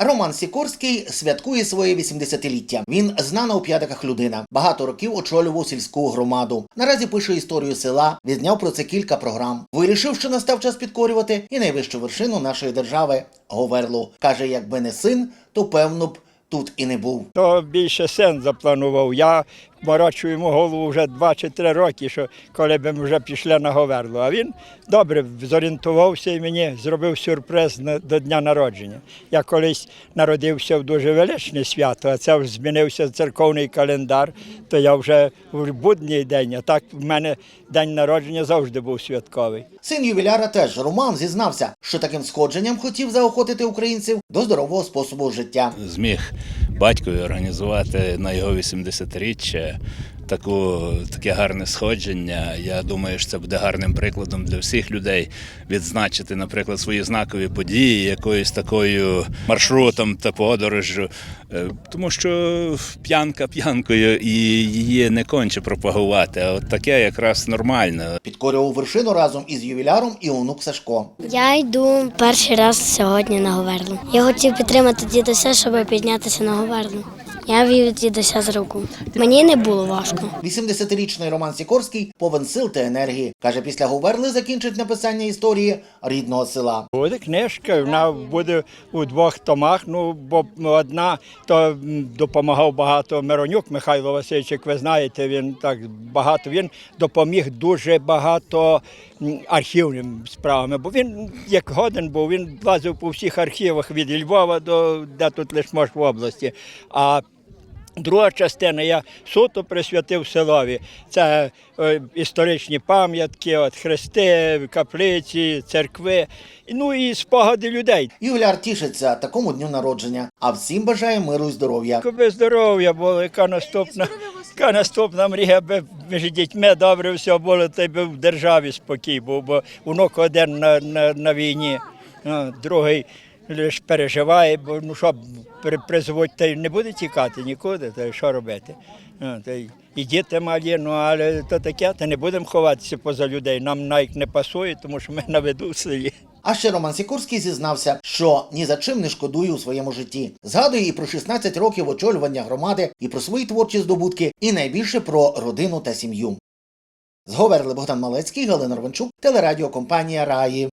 Роман Сікорський святкує своє 80-ліття. Він знана у п'ятиках людина. Багато років очолював сільську громаду. Наразі пише історію села, відзняв про це кілька програм. Вирішив, що настав час підкорювати і найвищу вершину нашої держави Говерлу. Каже, якби не син, то певно б тут і не був. То більше син запланував. Я морочу йому голову вже два чи три роки, що коли б ми вже пішли на Говерлу. А він добре зорієнтувався і мені зробив сюрприз на- до дня народження. Я колись народився в дуже величне свято, а це вже змінився церковний календар, то я вже в будній день, а так в мене день народження завжди був святковий. Син ювіляра теж Роман зізнався, що таким сходженням хотів заохотити українців до здорового способу життя. зміг батькові організувати на його 80-річчя таку, таке гарне сходження. Я думаю, що це буде гарним прикладом для всіх людей відзначити, наприклад, свої знакові події якоюсь такою маршрутом та подорожжю. Е, Тому що п'янка п'янкою і її не конче пропагувати. А от таке якраз нормально. Підкорював вершину разом із ювіляром і онук Сашко. Я йду перший раз сьогодні на Говерлу. Я хотів підтримати дідуся, щоб піднятися на Говерлу. Я вів дідуся з руку. Мені не було важко. 80-річний Роман Сікорський повен сил та енергії. Каже, після Говерли закінчить написання історії рідного села. Буде книжка, вона буде у двох томах. Ну бо одна то допомагав багато Миронюк Михайло Васильович, як ви знаєте, він так багато. Він допоміг дуже багато архівним справами. Бо він як годен був, він лазив по всіх архівах від Львова до де тут лише може в області. А Друга частина я суто присвятив селові. Це е, історичні пам'ятки, от хрести, каплиці, церкви, ну і спогади людей. Ювіляр тішиться такому дню народження, а всім бажає миру і здоров'я. Якби здоров'я було, яка наступна, яка наступна мрія, аби між дітьми добре все було, то й би в державі спокій був, бо внук один на, на, на війні, другий лише переживає, бо ну що, при- призвуть, та й не буде тікати нікуди, то що робити. А, та й і діти малі, ну але то таке, то не будемо ховатися поза людей. Нам навіть не пасує, тому що ми на виду селі. А ще Роман Сікорський зізнався, що ні за чим не шкодує у своєму житті. Згадує і про 16 років очолювання громади, і про свої творчі здобутки, і найбільше про родину та сім'ю. Зговерли Богдан Малецький, Галина Рванчук, телерадіокомпанія Раї.